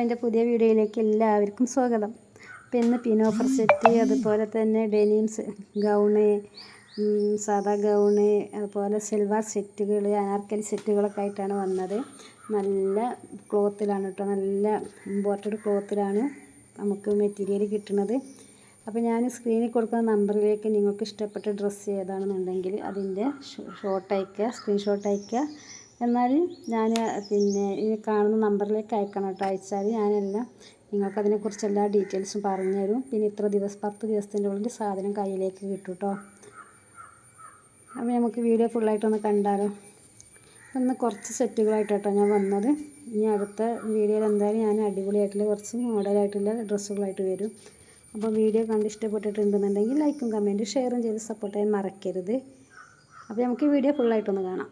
എന്റെ പുതിയ വീഡിയോയിലേക്ക് എല്ലാവർക്കും സ്വാഗതം. അപ്പോൾ ഇന്ന് പിനോഫർ സെറ്റ് അതുപോലെ തന്നെ ഡെനിംസ് ഗൗണ് സാധാ ഗൗണ് അതുപോലെ സിൽവർ സെറ്റുകൾ അനാർക്കലി സെറ്റുകളൊക്കെ ആയിട്ടാണ് വന്നത്. നല്ല ക്ലോത്തിലാണ് കേട്ടോ നല്ല ഇമ്പോർട്ടഡ് ക്ലോത്തിലാണ് നമുക്ക് മെറ്റീരിയൽ കിട്ടുന്നത് അപ്പോൾ ഞാൻ സ്ക്രീനിൽ കൊടുക്കുന്ന നമ്പറിലേക്ക് നിങ്ങൾക്ക് ഇഷ്ടപ്പെട്ട ഡ്രസ്സ് ഏതാണെന്നുണ്ടെങ്കിൽ അതിന്റെ ഷോട്ട് അയക്കുക സ്ക്രീൻഷോട്ട് അയക്കുക എന്നാൽ ഞാൻ പിന്നെ ഈ കാണുന്ന നമ്പറിലേക്ക് അയക്കണം കേട്ടോ. അയച്ചാൽ ഞാനെല്ലാം നിങ്ങൾക്ക് അതിനെക്കുറിച്ച് എല്ലാ ഡീറ്റെയിൽസും പറഞ്ഞു തരും പിന്നെ ഇത്ര ദിവസം പത്ത് ദിവസത്തിന്റെ ഉള്ളിൽ സാധനം കയ്യിലേക്ക് കിട്ടും കേട്ടോ. അപ്പോൾ നമുക്ക് വീഡിയോ ഫുള്ളായിട്ടൊന്ന് കണ്ടാലോ. ഒന്ന് കുറച്ച് സെറ്റുകളായിട്ട് ഞാൻ വന്നത്. ഇനി അടുത്ത വീഡിയോയിൽ എന്തായാലും ഞാൻ അടിപൊളിയായിട്ടുള്ള കുറച്ച് മോഡലായിട്ടുള്ള ഡ്രസ്സുകളായിട്ട് വരും. അപ്പോൾ വീഡിയോ കണ്ട് ഇഷ്ടപ്പെട്ടിട്ടുണ്ടെന്നുണ്ടെങ്കിൽ ലൈക്കും കമന്റും ഷെയറും ചെയ്ത് സപ്പോർട്ട് ചെയ്യാൻ മറക്കരുത്. അപ്പോൾ നമുക്ക് വീഡിയോ ഫുള്ളായിട്ടൊന്ന് കാണാം.